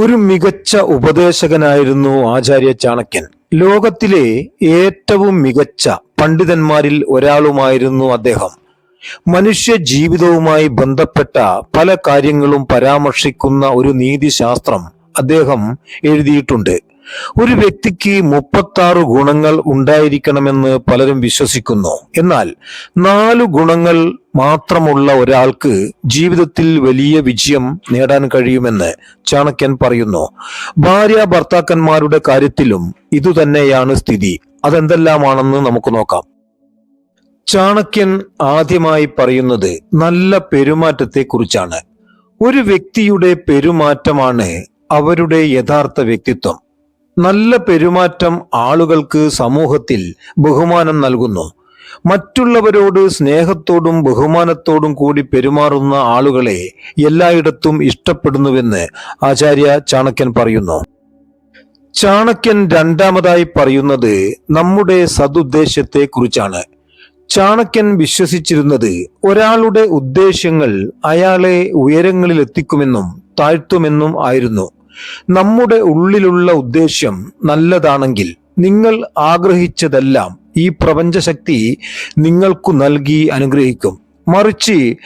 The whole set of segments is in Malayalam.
ഒരു മികച്ച ഉപദേശകനായിരുന്നു ആചാര്യ ചാണക്യൻ. ലോകത്തിലെ ഏറ്റവും മികച്ച പണ്ഡിതന്മാരിൽ ഒരാളുമായിരുന്നു അദ്ദേഹം. മനുഷ്യ ജീവിതവുമായി ബന്ധപ്പെട്ട പല കാര്യങ്ങളും പരാമർശിക്കുന്ന ഒരു നീതിശാസ്ത്രം അദ്ദേഹം എഴുതിയിട്ടുണ്ട്. ഒരു വ്യക്തിക്ക് മുപ്പത്തി ആറ് ഗുണങ്ങൾ ഉണ്ടായിരിക്കണമെന്ന് പലരും വിശ്വസിക്കുന്നു. എന്നാൽ നാലു ഗുണങ്ങൾ മാത്രമുള്ള ഒരാൾക്ക് ജീവിതത്തിൽ വലിയ വിജയം നേടാൻ കഴിയുമെന്ന് ചാണക്യൻ പറയുന്നു. ഭാര്യ ഭർത്താക്കന്മാരുടെ കാര്യത്തിലും ഇതുതന്നെയാണ് സ്ഥിതി. അതെന്തെല്ലാമാണെന്ന് നമുക്ക് നോക്കാം. ചാണക്യൻ ആദ്യമായി പറയുന്നത് നല്ല പെരുമാറ്റത്തെ കുറിച്ചാണ് ഒരു വ്യക്തിയുടെ പെരുമാറ്റമാണ് അവരുടെ യഥാർത്ഥ വ്യക്തിത്വം. നല്ല പെരുമാറ്റം ആളുകൾക്ക് സമൂഹത്തിൽ ബഹുമാനം നൽകുന്നു. മറ്റുള്ളവരോട് സ്നേഹത്തോടും ബഹുമാനത്തോടും കൂടി പെരുമാറുന്ന ആളുകളെ എല്ലായിടത്തും ഇഷ്ടപ്പെടുന്നുവെന്ന് ആചാര്യ ചാണക്യൻ പറയുന്നു. ചാണക്യൻ രണ്ടാമതായി പറയുന്നത് നമ്മുടെ സതുദ്ദേശത്തെ കുറിച്ചാണ് ചാണക്യൻ വിശ്വസിച്ചിരുന്നത് ഒരാളുടെ ഉദ്ദേശ്യങ്ങൾ അയാളെ ഉയരങ്ങളിൽ എത്തിക്കുമെന്നും താഴ്ത്തുമെന്നും ആയിരുന്നു. നമ്മുടെ ഉള്ളിലുള്ള ഉദ്ദേശ്യം നല്ലതാണെങ്കിൽ നിങ്ങൾ ആഗ്രഹിച്ചതെല്ലാം ഈ പ്രപഞ്ചശക്തി നിങ്ങൾക്കു നൽകി അനുഗ്രഹിക്കും. മറിച്ച്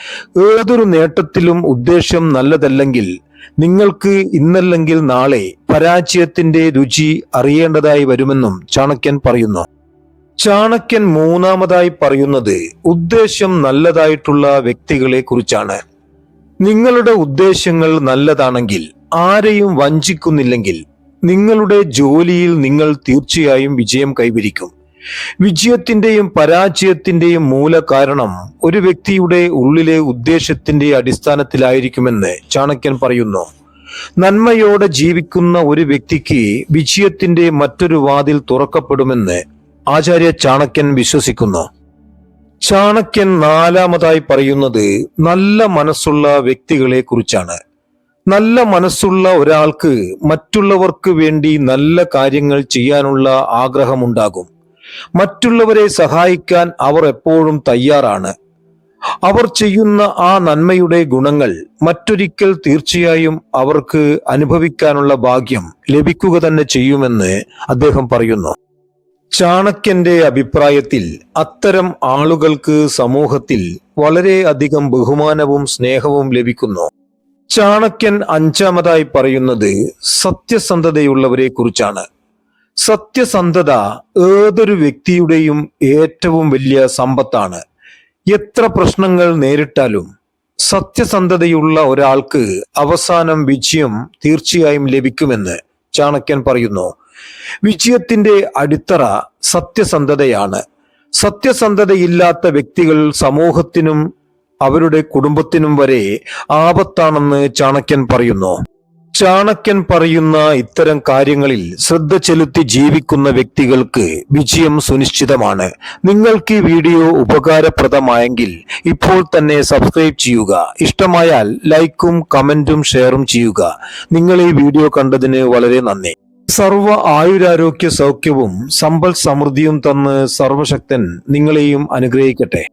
ഏതൊരു നേട്ടത്തിലും ഉദ്ദേശ്യം നല്ലതല്ലെങ്കിൽ നിങ്ങൾക്ക് ഇന്നല്ലെങ്കിൽ നാളെ പരാജയത്തിന്റെ രുചി അറിയേണ്ടതായി വരുമെന്നും ചാണക്യൻ പറയുന്നു. ചാണക്യൻ മൂന്നാമതായി പറയുന്നത് ഉദ്ദേശ്യം നല്ലതായിട്ടുള്ള വ്യക്തികളെ കുറിച്ചാണ് നിങ്ങളുടെ ഉദ്ദേശ്യങ്ങൾ നല്ലതാണെങ്കിൽ ആരെയും വഞ്ചിക്കുന്നില്ലെങ്കിൽ നിങ്ങളുടെ ജോലിയിൽ നിങ്ങൾ തീർച്ചയായും വിജയം കൈവരിക്കും. വിജയത്തിന്റെയും പരാജയത്തിന്റെയും മൂല കാരണം ഒരു വ്യക്തിയുടെ ഉള്ളിലെ ഉദ്ദേശത്തിന്റെ അടിസ്ഥാനത്തിലായിരിക്കുമെന്ന് ചാണക്യൻ പറയുന്നു. നന്മയോടെ ജീവിക്കുന്ന ഒരു വ്യക്തിക്ക് വിജയത്തിന്റെ മറ്റൊരു വാതിൽ തുറക്കപ്പെടുമെന്ന് ആചാര്യ ചാണക്യൻ വിശ്വസിക്കുന്നു. ചാണക്യൻ നാലാമതായി പറയുന്നത് നല്ല മനസ്സുള്ള വ്യക്തികളെ കുറിച്ചാണ് നല്ല മനസ്സുള്ള ഒരാൾക്ക് മറ്റുള്ളവർക്ക് വേണ്ടി നല്ല കാര്യങ്ങൾ ചെയ്യാനുള്ള ആഗ്രഹമുണ്ടാകും. മറ്റുള്ളവരെ സഹായിക്കാൻ അവർ എപ്പോഴും തയ്യാറാണ്. അവർ ചെയ്യുന്ന ആ നന്മയുടെ ഗുണങ്ങൾ മറ്റൊരിക്കൽ തീർച്ചയായും അവർക്ക് അനുഭവിക്കാനുള്ള ഭാഗ്യം ലഭിക്കുക തന്നെ ചെയ്യുമെന്ന് അദ്ദേഹം പറയുന്നു. ചാണക്യന്റെ അഭിപ്രായത്തിൽ അത്തരം ആളുകൾക്ക് സമൂഹത്തിൽ വളരെയധികം ബഹുമാനവും സ്നേഹവും ലഭിക്കുന്നു. ചാണക്യൻ അഞ്ചാമതായി പറയുന്നത് സത്യസന്ധതയുള്ളവരെ കുറിച്ചാണ് സത്യസന്ധത ഏതൊരു വ്യക്തിയുടെയും ഏറ്റവും വലിയ സമ്പത്താണ്. എത്ര പ്രശ്നങ്ങൾ നേരിട്ടാലും സത്യസന്ധതയുള്ള ഒരാൾക്ക് അവസാനം വിജയം തീർച്ചയായും ലഭിക്കുമെന്ന് ചാണക്യൻ പറയുന്നു. വിജയത്തിന്റെ അടിത്തറ സത്യസന്ധതയാണ്. സത്യസന്ധതയില്ലാത്ത വ്യക്തികൾ സമൂഹത്തിനും അവരുടെ കുടുംബത്തിനും വരെ ആപത്താണെന്ന് ചാണക്യൻ പറയുന്നു. ചാണക്യൻ പറയുന്ന ഇത്തരം കാര്യങ്ങളിൽ ശ്രദ്ധ ചെലുത്തി ജീവിക്കുന്ന വ്യക്തികൾക്ക് വിജയം സുനിശ്ചിതമാണ്. നിങ്ങൾക്ക് ഈ വീഡിയോ ഉപകാരപ്രദമായെങ്കിൽ ഇപ്പോൾ തന്നെ സബ്സ്ക്രൈബ് ചെയ്യുക. ഇഷ്ടമായാൽ ലൈക്കും കമന്റും ഷെയറും ചെയ്യുക. നിങ്ങൾ ഈ വീഡിയോ കണ്ടതിന് വളരെ നന്ദി. സർവ ആയുരാരോഗ്യ സൗഖ്യവും സമ്പൽ സമൃദ്ധിയും തന്ന് സർവശക്തൻ നിങ്ങളെയും അനുഗ്രഹിക്കട്ടെ.